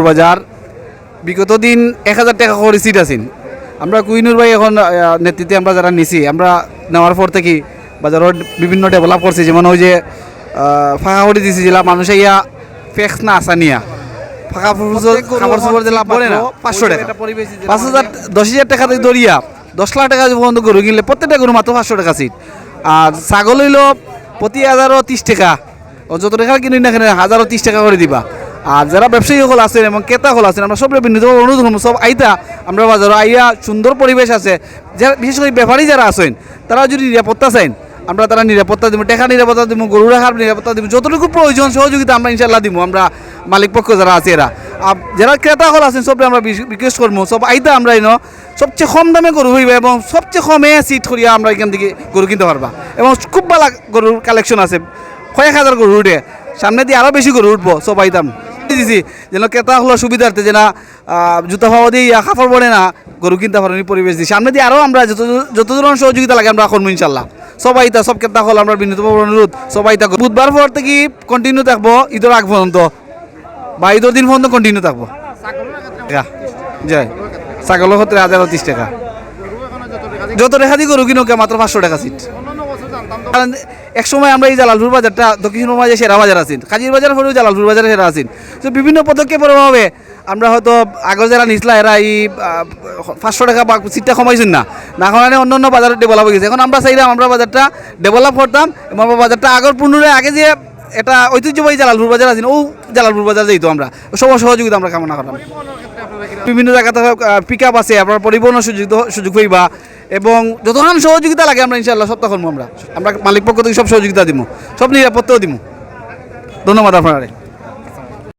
গরুর বাজার। বিগত দিন এক হাজার টাকা করে সিট আছেন। আমরা কুইনুর ভাই এখন নেতৃত্বে আমরা যারা নিছি আমরা নেওয়ার পর থেকে বাজারের বিভিন্ন ডেভেলপ করছি। যেমন ওই যে ফাঁকা করে দিছি জেলা মানুষ ইয়া ফেক্স না আসা নিয়া ফাঁকা কাপড় জেলা পড়ে না পাঁচশো টাকা। পাঁচ হাজার দশ হাজার টাকা থেকে ধরিয়া দশ লাখ টাকা পর্যন্ত গরু কিনলে প্রত্যেকটা গরু মাত্র পাঁচশো টাকা সিট আর ছাগল হইল প্রতি হাজারও তিরিশ টাকা। যত টাকা কিনি না কেন হাজারও তিরিশ টাকা করে দিবা। আর যারা ব্যবসায়ী সকল আছেন এবং ক্রেতা সকল আছেন, আমরা সব বিনীত অনুরোধ করব, সব আইতা, আমরা বাজারে আইয়া সুন্দর পরিবেশ আছে। যারা বিশেষ করে ব্যাপারী যারা আছেন, তারা যদি নিরাপত্তা চাইন, আমরা তারা নিরাপত্তা দিব, টাকা নিরাপত্তা দিব, গরু রাখার নিরাপত্তা দিব, যতটুকু প্রয়োজন, সহযোগিতা আমরা ইনশাল্লাহ দিব, আমরা মালিক পক্ষ যারা আছে এরা। আর যারা ক্রেতা হল আছেন, সবরে আমরা রিকোয়েস্ট করব, সব আইতা আমরা এনো, সবচেয়ে কম দামে গরু হইবে এবং সবচেয়ে কমে সিট করিয়া আমরা এখান থেকে গরু কিনতে পারবা। এবং খুব ভালো গরুর কালেকশন আছে, কয়েক হাজার গরু উঠে, সামনে দিয়ে আরও বেশি গরু উঠবো, সব আইতাম। দিছি যেন ক্রেতা হলো সুবিধার্থে যেন আহ, জুতা পাওয়া দিয়ে কাপড় পড়ে না গরু কিনতে পারেনি পরিবেশ দিই সামনে দিয়ে আরও আমরা যত যত ধরনের সহযোগিতা লাগে আমরা করব ইনশাল্লাহ সবাই তা সব ক্রেতা হল আমরা বিনীত অনুরোধ সবাই তা বুধবার পর থেকে কন্টিনিউ থাকব ঈদের আগ পর্যন্ত। বা ঈদের দিন পর্যন্ত কন্টিনিউ থাকব। জয়। ছাগলের ক্ষেত্রে হাজার তিরিশ টাকা। যত রেখা দিয়ে গরু কিনো কে মাত্র পাঁচশো টাকা সিট কারণ এক সময় আমরা এই জালালপুর বাজারটা দক্ষিণ মাঝে সেরা বাজার আছেন কাজীর বাজার পরেও জালালপুর বাজারে সেরা আছেন তো বিভিন্ন পদক্ষেপের অভাবে আমরা হয়তো আগর যারা নিচলা এরা এই পাঁচশো টাকা বা সিটটা কমাইছেন না। না কারণে অন্য অন্য বাজারে ডেভেলপ হয়ে গেছে। এখন আমরা চাইলাম, আমরা বাজারটা ডেভেলপ করতাম, এবং বাজারটা আগর পুনরায় আগে যে এটা ঐতিহ্যবাহী জালালপুর বাজার আছেন ও জালালপুর বাজার যেত আমরা সব সহযোগিতা আমরা কামনা করতাম বিভিন্ন জায়গাতে পিক আপ আছে, আপনার পরিবহনের সুযোগ সুযোগ হইবা এবং যতক্ষণ সহযোগিতা লাগে আমরা ইনশাল্লাহ সপ্তাহ করব আমরা। আমরা মালিক পক্ষ থেকে সব সহযোগিতা দিব সব নিরাপত্তাও দিব ধন্যবাদ আপনারা।